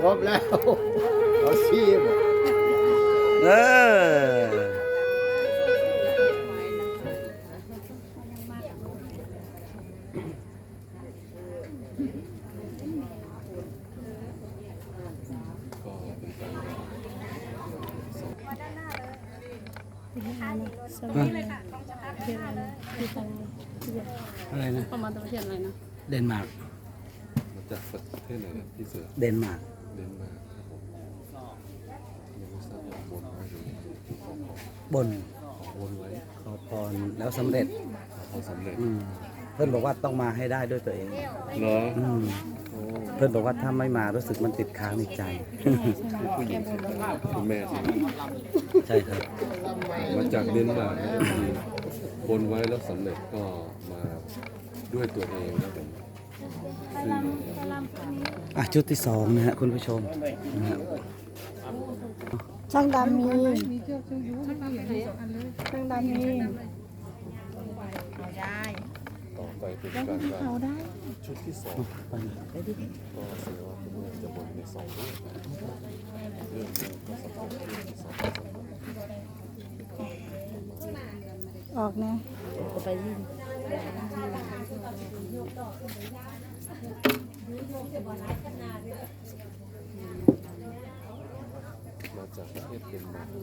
ครบแล้วเอาซีบเอออะไรนะประมาณประเทศอะไรนะ เดนมาร์กมา จากประเทศไหนนะพี่เสือเดนมาร์กเดนมาร์กครับผมยังไม่ทราบว่าบนไว้หรือบนบนไว้ขอพรแล้วสำเร็จพอสำเร็จอืมเพื่อนบอกว่าต้องมาให้ได้ด้วยตัวเองเหรออืมโอ้เพื่อนบอกว่าถ้าไม่มารู้สึกมันติดค้างในใจ ผู้หญิงใช่ไหมคุณแม่ใช่ไหมใช่ครับ มาจากเดนมาร์กนะคือบนไว้แล้วสำเร็จก็มาด้วยตัวเองนะผมซึ่ง อะชุดที่สองนะฮะคุณผู้ชมนะฮะช่างดำมีช่างดำมีต่อไปเป็นการการชุดที่สองก็แสดงว่าคุณแม่จะบนในสองเรื่องเรื่องหนึ่งก็สำเร็จเรื่องที่สองก็สำเร็จออกนะ มาจากประเทศเดนมาร์กอ่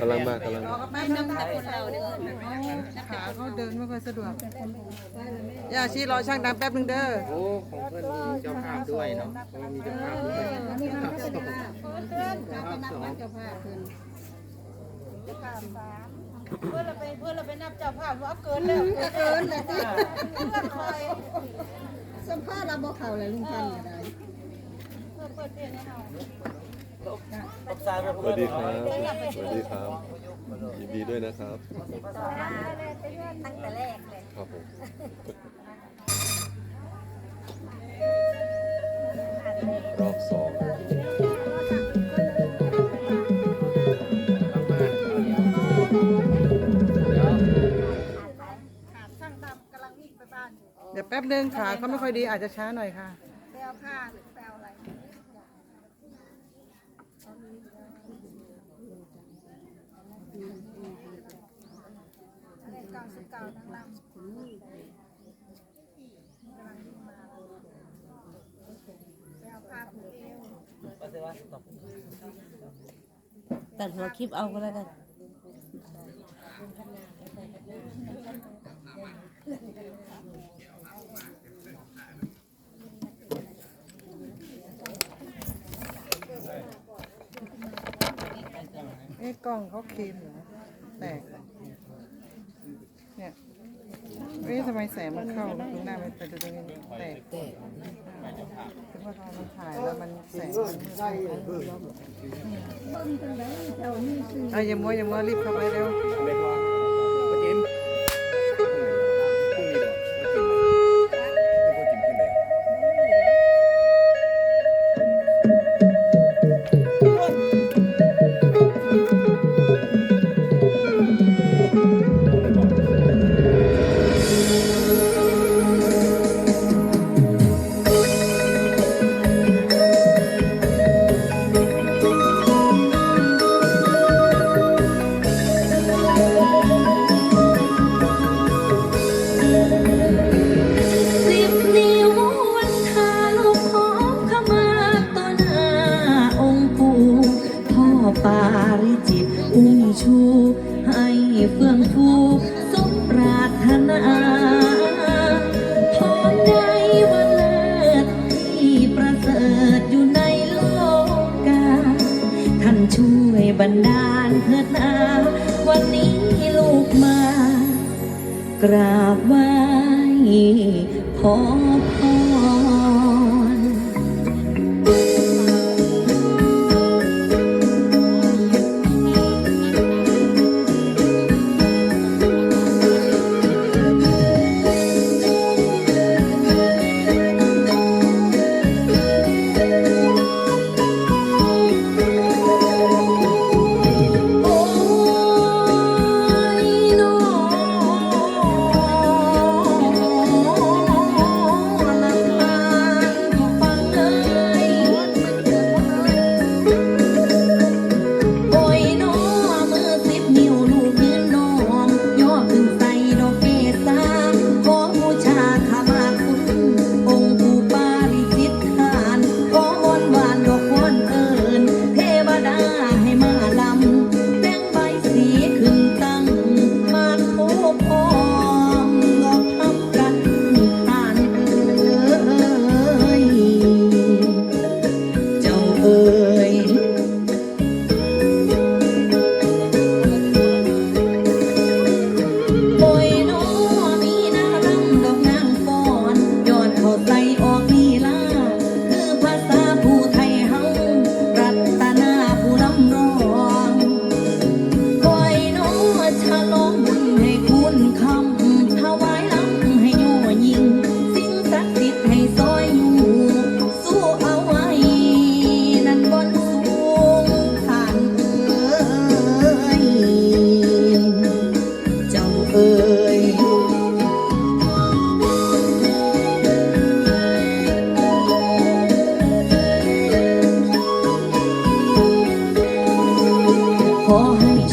กำลังมากำลังมาขาเขาเดินไม่ค่อยสะดวกย่าชี้รอช่างดำแป๊บนึงเด้อโอ้ของเพื่อนมีเจ้าภาพด้วยเนาะเพราะว่ามีเจ้าภาพด้วยเพื่อนเราไปเพื่อนเราไปนับเจ้าภาพว่าเกินแล้วเกินเลยเพื่อนคอย สัมภาษณ์เราบอกเขาเลยลุงพันธ์อะไรเพื่อนเปิดเพลงให้เราสวัสดีครับ สวัสดีครับ ยินดีด้วยนะครับ ตั้งแต่แรกเลยครับผม รอบสอง เดี๋ยวแป๊บนึงขาเขาไม่ค่อยดีอาจจะช้าหน่อยค่ะไปเอาผ้าหรือไปเอาอะไรเลขเก้าสิบเก้านางรำกำลังวิ่งมาไปเอาผ้าผูกเอวตัดหัวคลิปเอาก็แล้วกัน เอ๊ะ กล้องเขาเค็มเหรอแตกเนี่ยเอ๊ะทำไมแสงมันเข้าตรงหน้ามันไปตรงนี้แตกแตกคือว่าเรามันถ่ายแล้วมันแสงมันเอาอย่ามัวอย่ามัวรีบเข้าไปเร็ว ปาริจิตอุ้มชู ให้เฟื่องฟูสมปรารถนาพรใดวันเลิศที่ประเสริฐอยู่ในโลกกาท่านช่วยบันดาลเถิดนาวันนี้ลูกมา กราบไหว้ขอพอ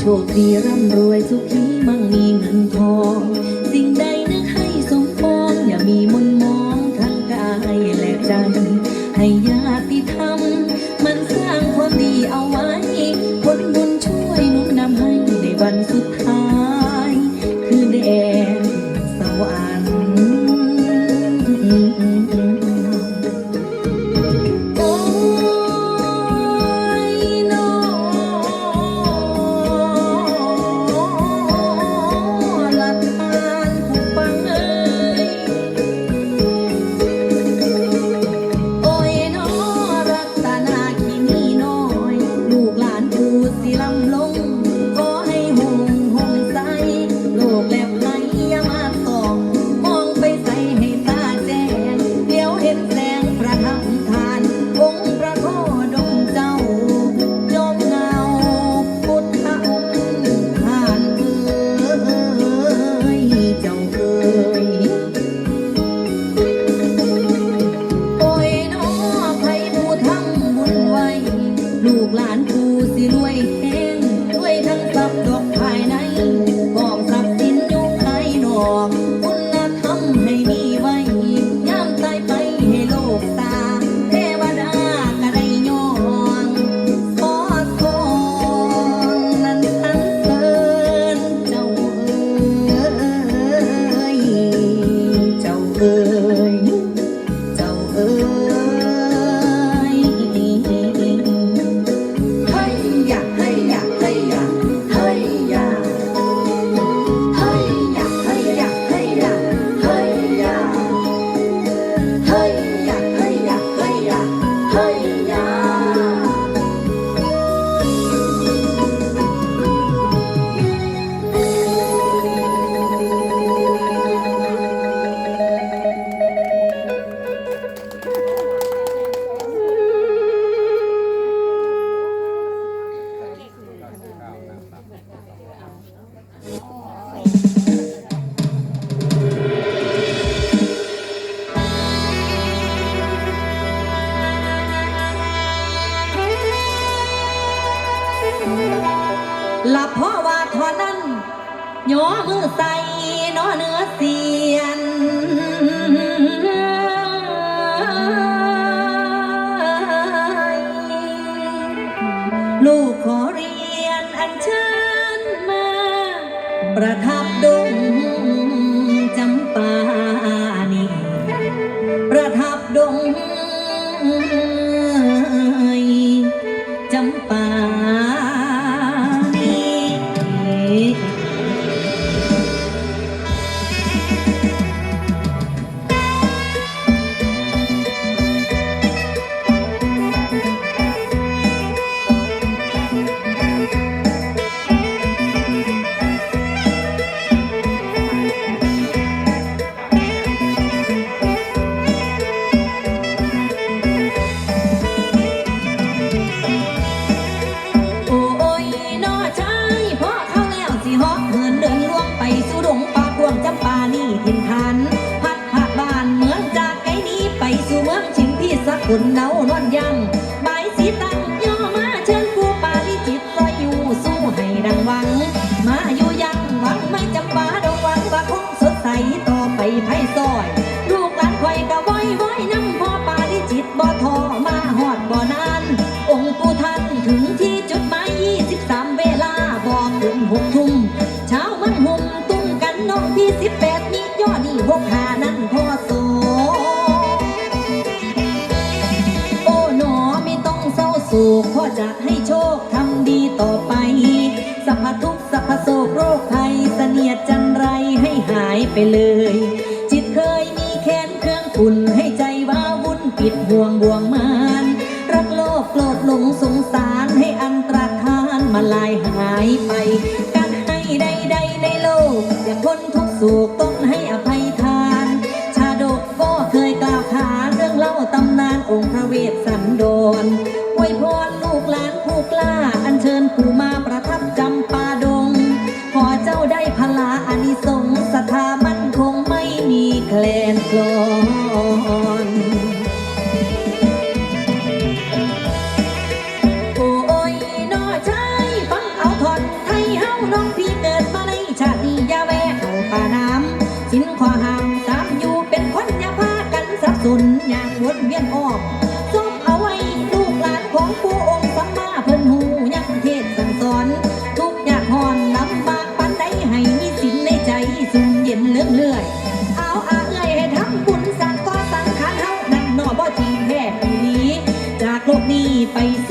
โชคดีร่ำรวยสุขีมั่งมีเงินทอง 真的 คุณเนา ปเลย จิตเคยมีแค้นเครื่องคุนให้ใจว้าวุ่นปิดห่วงบ่วงมานรักโลภโกรธหลงสงสารให้อันตรธานมาลายหายไป การให้ใดใดในโลกอย่าพ้นทุกสุขต้องให้อภัย país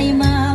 在吗？